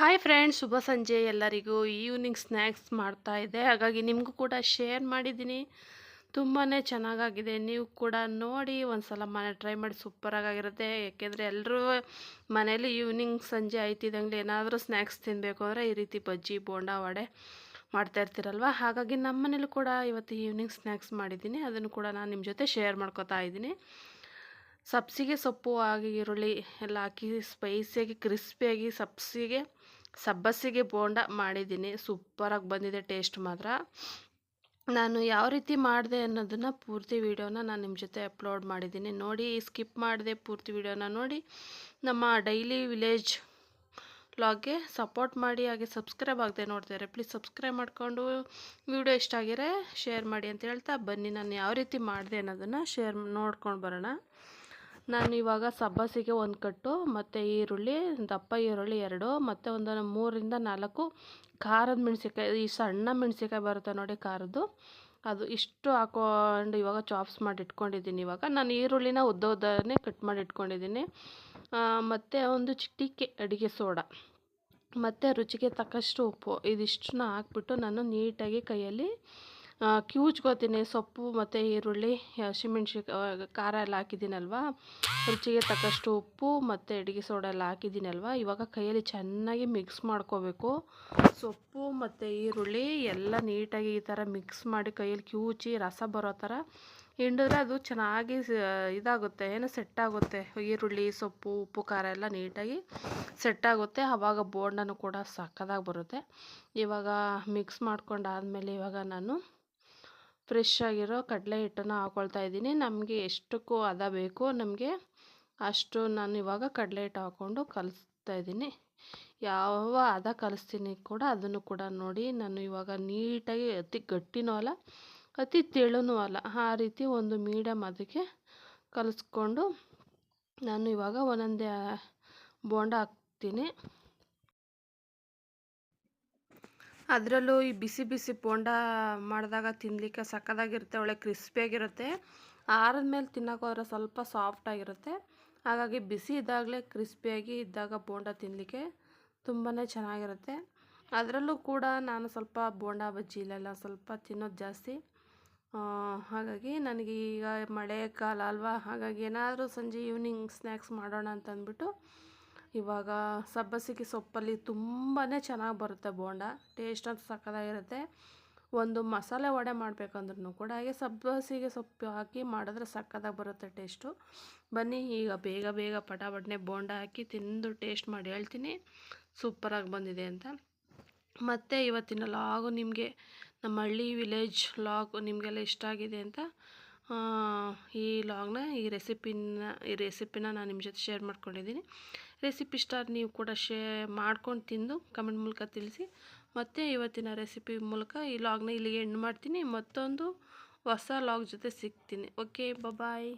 Hi friends ಶುಭ ಸಂಜೆ ಎಲ್ಲರಿಗೂ. Evening snacks ಮಾಡ್ತಾ ಇದ್ದೆ. ಹಾಗಾಗಿ ನಿಮಗೂ ಕೂಡ ಶೇರ್ ಮಾಡಿದ್ದೀನಿ. ತುಂಬಾ ಚೆನ್ನಾಗಾಗಿದೆ. ನೀವು ಕೂಡ ನೋಡಿ ಒಂದು ಸಲ ಮನೆ ಟ್ರೈ ಮಾಡಿ ಸೂಪರಾಗಿರುತ್ತೆ ಯಾಕೆಂದರೆ ಎಲ್ಲರೂ ಮನೇಲಿ ಈವ್ನಿಂಗ್ ಸಂಜೆ ಆಯ್ತಿದ್ದಂಗೆ ಏನಾದರೂ ಸ್ನ್ಯಾಕ್ಸ್ ತಿನ್ನಬೇಕು ಅಂದರೆ ಈ ರೀತಿ ಬಜ್ಜಿ, ಬೋಂಡ, ವಡೆ ಮಾಡ್ತಾ ಇರ್ತೀರಲ್ವ? ಹಾಗಾಗಿ ನಮ್ಮ ಮನೇಲೂ ಕೂಡ ಇವತ್ತು ಈವ್ನಿಂಗ್ ಸ್ನ್ಯಾಕ್ಸ್ ಮಾಡಿದ್ದೀನಿ. ಅದನ್ನು ಕೂಡ ನಾನು ನಿಮ್ಮ ಜೊತೆ ಶೇರ್ ಮಾಡ್ಕೊತಾ ಇದ್ದೀನಿ. ಸಬ್ಸಿಗೆ ಸೊಪ್ಪು ಹಾಗೆ ಈರುಳ್ಳಿ ಎಲ್ಲ ಹಾಕಿ ಸ್ಪೈಸಿಯಾಗಿ ಕ್ರಿಸ್ಪಿಯಾಗಿ ಸಬ್ಸಿಗೆ ಸಬ್ಬಸಿಗೆ ಬೋಂಡ ಮಾಡಿದ್ದೀನಿ. ಸೂಪರಾಗಿ ಬಂದಿದೆ, ಟೇಸ್ಟ್ ಮಾತ್ರ. ನಾನು ಯಾವ ರೀತಿ ಮಾಡಿದೆ ಅನ್ನೋದನ್ನು ಪೂರ್ತಿ ವೀಡಿಯೋನ ನಾನು ನಿಮ್ಮ ಜೊತೆ ಅಪ್ಲೋಡ್ ಮಾಡಿದ್ದೀನಿ. ನೋಡಿ, ಸ್ಕಿಪ್ ಮಾಡಿದೆ ಪೂರ್ತಿ ವೀಡಿಯೋನ ನೋಡಿ. ನಮ್ಮ ಡೈಲಿ ವಿಲೇಜ್ ವ್ಲಾಗ್ಗೆ ಸಪೋರ್ಟ್ ಮಾಡಿ, ಹಾಗೆ ಸಬ್ಸ್ಕ್ರೈಬ್ ಆಗದೆ ನೋಡ್ತಾರೆ ಪ್ಲೀಸ್ ಸಬ್ಸ್ಕ್ರೈಬ್ ಮಾಡಿಕೊಂಡು ವಿಡಿಯೋ ಇಷ್ಟ ಆಗಿರೆ ಶೇರ್ ಮಾಡಿ ಅಂತ ಹೇಳ್ತಾ ಬನ್ನಿ. ನಾನು ಯಾವ ರೀತಿ ಮಾಡಿದೆ ಅನ್ನೋದನ್ನು ಶೇರ್ ನೋಡ್ಕೊಂಡು ಬರೋಣ. ನಾನು ಇವಾಗ ಸಬ್ಬಸಿಗೆ ಒಂದು ಕಟ್ಟು, ಮತ್ತು ಈರುಳ್ಳಿ, ದಪ್ಪ ಈರುಳ್ಳಿ ಎರಡು, ಮತ್ತು ಒಂದು ಮೂರರಿಂದ ನಾಲ್ಕು ಖಾರದ ಮೆಣಸಿನ್ಕಾಯಿ, ಈ ಸಣ್ಣ ಮೆಣಸಿನ್ಕಾಯಿ ಬರುತ್ತೆ ನೋಡಿ ಖಾರದ್ದು. ಅದು ಇಷ್ಟು ಹಾಕೊಂಡು ಇವಾಗ ಚಾಪ್ಸ್ ಮಾಡಿ ಇಟ್ಕೊಂಡಿದ್ದೀನಿ ಇವಾಗ. ನಾನು ಈರುಳ್ಳಿನ ಉದ್ದ ಉದ್ದನೇ ಕಟ್ ಮಾಡಿ ಇಟ್ಕೊಂಡಿದ್ದೀನಿ. ಮತ್ತು ಒಂದು ಚಿಟಿಕೆ ಅಡುಗೆ ಸೋಡಾ, ಮತ್ತು ರುಚಿಗೆ ತಕ್ಕಷ್ಟು ಉಪ್ಪು, ಇದಿಷ್ಟನ್ನ ಹಾಕ್ಬಿಟ್ಟು ನಾನು ನೀಟಾಗಿ ಕೈಯಲ್ಲಿ ಕಿವುಚ್ಕೋತೀನಿ ಸೊಪ್ಪು ಮತ್ತು ಈರುಳ್ಳಿ ಹಸಿಮೆಣ್ಸಿನ್ಕಾಯಿ ಖಾರ ಎಲ್ಲ ಹಾಕಿದ್ದೀನಲ್ವ? ರುಚಿಗೆ ತಕ್ಕಷ್ಟು ಉಪ್ಪು ಮತ್ತು ಅಡುಗೆ ಸೋಡಾ ಎಲ್ಲ ಹಾಕಿದ್ದೀನಲ್ವ? ಇವಾಗ ಕೈಯಲ್ಲಿ ಚೆನ್ನಾಗಿ ಮಿಕ್ಸ್ ಮಾಡ್ಕೋಬೇಕು. ಸೊಪ್ಪು ಮತ್ತು ಈರುಳ್ಳಿ ಎಲ್ಲ ನೀಟಾಗಿ ಈ ಥರ ಮಿಕ್ಸ್ ಮಾಡಿ ಕೈಯಲ್ಲಿ ಕಿವುಚಿ ರಸ ಬರೋ ಥರ ಹಿಂಡಿದ್ರೆ ಅದು ಚೆನ್ನಾಗಿ ಇದಾಗುತ್ತೆ, ಏನು ಸೆಟ್ಟಾಗುತ್ತೆ ಈರುಳ್ಳಿ, ಸೊಪ್ಪು, ಉಪ್ಪು, ಖಾರ ಎಲ್ಲ ನೀಟಾಗಿ ಸೆಟ್ಟಾಗುತ್ತೆ ಆವಾಗ ಬೋಂಡನೂ ಕೂಡ ಸಕ್ಕದಾಗಿ ಬರುತ್ತೆ. ಇವಾಗ ಮಿಕ್ಸ್ ಮಾಡ್ಕೊಂಡಾದಮೇಲೆ ಇವಾಗ ನಾನು ಫ್ರೆಶ್ ಆಗಿರೋ ಕಡಲೆ ಹಿಟ್ಟನ್ನು ಹಾಕ್ಕೊಳ್ತಾ ಇದ್ದೀನಿ. ನಮಗೆ ಎಷ್ಟಕ್ಕೂ ಅದ ಬೇಕು ನಮಗೆ ಅಷ್ಟು ನಾನು ಇವಾಗ ಕಡಲೆ ಹಿಟ್ಟು ಹಾಕ್ಕೊಂಡು ಕಲಿಸ್ತಾ ಇದ್ದೀನಿ. ಯಾವ ಹದ ಕಲಿಸ್ತೀನಿ ಕೂಡ ಅದನ್ನು ಕೂಡ ನೋಡಿ ನಾನು ಇವಾಗ ನೀಟಾಗಿ ಅತಿ ಗಟ್ಟಿನೂ ಅಲ್ಲ, ಅತಿ ತೆಳುನೂ ಅಲ್ಲ. ಆ ರೀತಿ ಒಂದು ಮೀಡಿಯಮ್ ಅದಕ್ಕೆ ಕಲಿಸ್ಕೊಂಡು ನಾನು ಇವಾಗ ಒಂದೊಂದೇ ಬೋಂಡ ಹಾಕ್ತೀನಿ. ಅದರಲ್ಲೂ ಈ ಬಿಸಿ ಬಿಸಿ ಬೋಂಡ ಮಾಡಿದಾಗ ತಿನ್ನಲಿಕ್ಕೆ ಸಕ್ಕದಾಗಿರುತ್ತೆ, ಒಳ್ಳೆ ಕ್ರಿಸ್ಪಿಯಾಗಿರುತ್ತೆ. ಆರದ ಮೇಲೆ ತಿನ್ನೋಕೆ ಸ್ವಲ್ಪ ಸಾಫ್ಟಾಗಿರುತ್ತೆ ಹಾಗಾಗಿ ಬಿಸಿ ಇದ್ದಾಗಲೇ ಕ್ರಿಸ್ಪಿಯಾಗಿ ಇದ್ದಾಗ ಬೋಂಡ ತಿನ್ನಲಿಕ್ಕೆ ತುಂಬಾ ಚೆನ್ನಾಗಿರುತ್ತೆ. ಅದರಲ್ಲೂ ಕೂಡ ನಾನು ಸ್ವಲ್ಪ ಬೋಂಡ, ಬಜ್ಜಿ ಇಲ್ಲೆಲ್ಲ ಸ್ವಲ್ಪ ತಿನ್ನೋದು ಜಾಸ್ತಿ. ಹಾಗಾಗಿ ನನಗೆ ಈಗ ಮಳೆ ಕಾಲ ಅಲ್ವಾ? ಹಾಗಾಗಿ ಏನಾದರೂ ಸಂಜೆ ಈವ್ನಿಂಗ್ ಸ್ನ್ಯಾಕ್ಸ್ ಮಾಡೋಣ ಅಂತ ಅಂದ್ಬಿಟ್ಟು ಇವಾಗ ಸಬ್ಬಸಿಗೆ ಸೊಪ್ಪಲ್ಲಿ ತುಂಬಾ ಚೆನ್ನಾಗಿ ಬರುತ್ತೆ ಬೋಂಡ. ಟೇಸ್ಟ್ ಅಂತ ಸಕ್ಕದಾಗಿರುತ್ತೆ ಒಂದು ಮಸಾಲೆ ವಡೆ ಮಾಡಬೇಕಂದ್ರೂ ಕೂಡ ಹಾಗೆ ಸಬ್ಬಸಿಗೆ ಸೊಪ್ಪು ಹಾಕಿ ಮಾಡಿದ್ರೆ ಸಕ್ಕದಾಗಿ ಬರುತ್ತೆ ಟೇಸ್ಟು ಬನ್ನಿ, ಈಗ ಬೇಗ ಬೇಗ ಪಟಾಪಟ್ನೆ ಬೋಂಡ ಹಾಕಿ ತಿಂದು ಟೇಸ್ಟ್ ಮಾಡಿ ಹೇಳ್ತೀನಿ. ಸೂಪರಾಗಿ ಬಂದಿದೆ ಅಂತ. ಮತ್ತು ಇವತ್ತಿನ ಲಾಗು ನಿಮಗೆ, ನಮ್ಮ ಹಳ್ಳಿ ವಿಲೇಜ್ ಲಾಗ್ ನಿಮಗೆಲ್ಲ ಇಷ್ಟ ಆಗಿದೆ ಅಂತ ಈ ಲಾಗ್ನ ಈ ರೆಸಿಪಿನ ಈ ರೆಸಿಪಿನ ನಾನು ನಿಮ್ಮ ಜೊತೆ ಶೇರ್ ಮಾಡ್ಕೊಂಡಿದ್ದೀನಿ ರೆಸಿಪಿ ಸ್ಟಾರ್ ನೀವು ಕೂಡ ಶೇ ಮಾಡ್ಕೊಂಡು ತಿಂದು ಕಮೆಂಟ್ ಮೂಲಕ ತಿಳಿಸಿ. ಮತ್ತು ಇವತ್ತಿನ ರೆಸಿಪಿ ಮೂಲಕ ಈ ಲಾಗ್ನ ಇಲ್ಲಿಗೆ ಎಂಡ್ ಮಾಡ್ತೀನಿ. ಮತ್ತೊಂದು ಹೊಸ ಲಾಗ್ ಜೊತೆ ಸಿಗ್ತೀನಿ. Okay bye